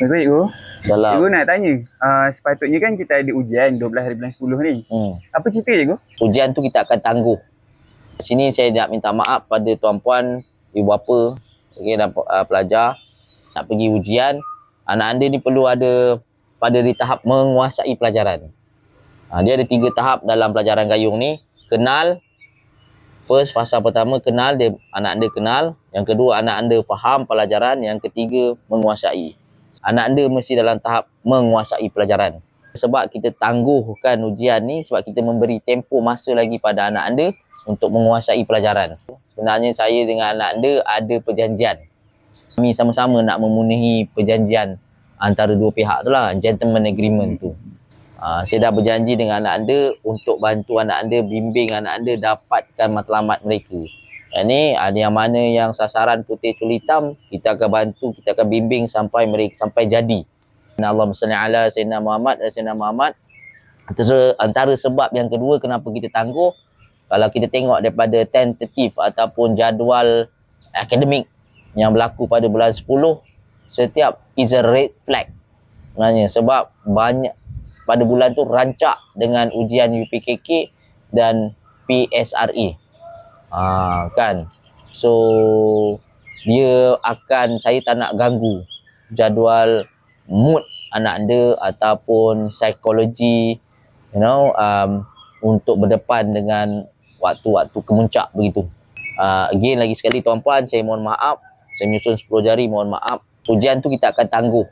Baik cikgu. Dalam Cikgu nak tanya, uh, sepatutnya kan kita ada ujian 12 hari bulan 10 ni. hmm, Apa cerita cikgu? ujian tu kita akan tangguh. Sini saya nak minta maaf pada tuan puan, ibu bapa, okay, dan uh, pelajar nak pergi ujian. Anak anda ni perlu ada pada di tahap menguasai pelajaran. Ha, dia ada tiga tahap dalam pelajaran gayung ni. Kenal, first fasa pertama kenal, dia anak anda kenal. Yang kedua anak anda faham pelajaran. Yang ketiga menguasai. Anak anda mesti dalam tahap menguasai pelajaran. Sebab kita tangguhkan ujian ni sebab kita memberi tempoh masa lagi pada anak anda untuk menguasai pelajaran. Sebenarnya saya dengan anak anda ada perjanjian. Kami sama-sama nak memenuhi perjanjian antara dua pihak tu lah, gentleman agreement tu. Uh, saya dah berjanji dengan anak anda untuk bantu anak anda, bimbing anak anda dapatkan matlamat mereka. Yang ni ada yang mana yang sasaran putih culi hitam, kita akan bantu, kita akan bimbing sampai mereka sampai jadi. Allahumma salli ala Sayyidina Muhammad dan Sayyidina Muhammad. Antara, antara sebab yang kedua kenapa kita tangguh, kalau kita tengok daripada tentatif ataupun jadual akademik yang berlaku pada bulan 10, setiap is a red flag. Sebenarnya sebab banyak pada bulan tu rancak dengan ujian UPKK dan PSRE. Ah kan. So dia akan saya tak nak ganggu jadual mood anak anda ataupun psikologi you know um, untuk berdepan dengan waktu-waktu kemuncak begitu. Uh, again lagi sekali tuan puan saya mohon maaf saya menyusun 10 jari mohon maaf ujian tu kita akan tangguh